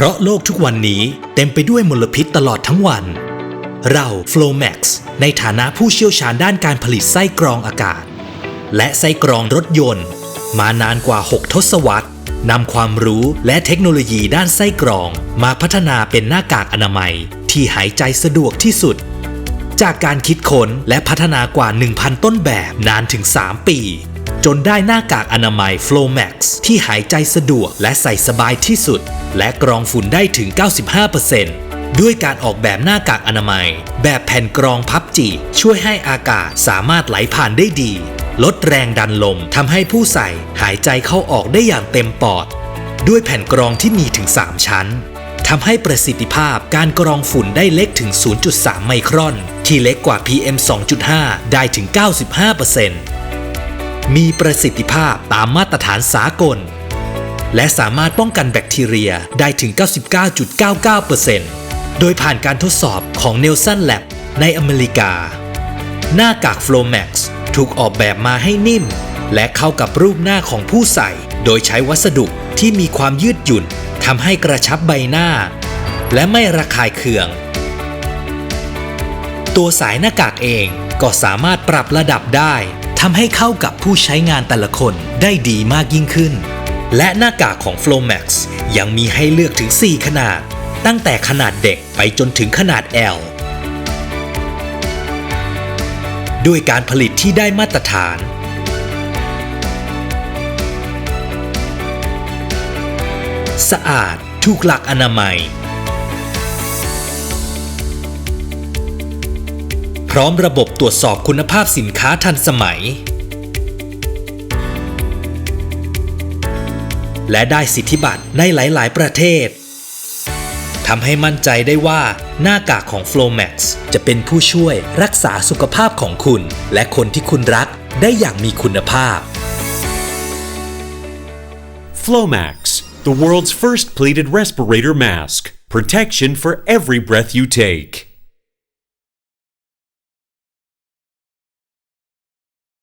เพราะโลกทุกวันนี้เต็มไปด้วยมลพิษตลอดทั้งวัน เรา Flowmax ในฐานะผู้เชี่ยวชาญด้านการผลิตไส้กรองอากาศ และไส้กรองรถยนต์ มานานกว่า 6 ทศวรรษนำความรู้และเทคโนโลยีด้านไส้กรองมาพัฒนาเป็นหน้ากากอนามัย ที่หายใจสะดวกที่สุด จากการคิดค้นและพัฒนากว่า 1,000 ต้นแบบนานถึง 3 ปี จนได้หน้ากากอนามัย Flowmax ที่หายใจสะดวกและใส่สบายที่สุด และกรองฝุ่นได้ถึง 95%ด้วยการออกแบบหน้ากากอนามัย แบบแผ่นกรองพับจีช่วยให้อากาศสามารถไหลผ่านได้ดี ลดแรงดันลมทำให้ผู้ใส่หายใจเข้าออกได้อย่างเต็มปอด ด้วยแผ่นกรองที่มีถึง 3 ชั้นทำให้ประสิทธิภาพการกรองฝุ่นได้เล็กถึง 0.3 ไมครอน ที่เล็กกว่า PM 2.5 ได้ถึง 95% มีประสิทธิภาพตามมาตรฐานสากล และสามารถป้องกันแบคทีเรียได้ถึง 99.99%โดยผ่านการทดสอบของ Nelson Lab ในอเมริกา หน้ากาก Flowmax ถูกออกแบบมาให้นิ่ม และเข้ากับรูปหน้าของผู้ใส่ โดยใช้วัสดุที่มีความยืดหยุ่นทำให้กระชับใบหน้า และไม่ระคายเคือง ตัวสายหน้ากากเองก็สามารถปรับระดับได้ ทำให้เข้ากับผู้ใช้งานแต่ละคนได้ดีมากยิ่งขึ้น และหน้ากากของ Flowmax ยังมีให้เลือกถึง 4 ขนาด ตั้งแต่ขนาดเด็กไปจนถึงขนาด L ด้วยการผลิตที่ได้มาตรฐาน สะอาดถูกหลักอนามัย พร้อมระบบตรวจสอบคุณภาพสินค้าทันสมัย และได้สิทธิบัตรในหลาย ๆ ประเทศทำให้มั่นใจได้ว่าหน้ากากของ Flowmax จะเป็นผู้ช่วยรักษาสุขภาพของคุณ และคนที่คุณรักได้อย่างมีคุณภาพ Flomax, the world's first pleated respirator mask. Protection for every breath you take.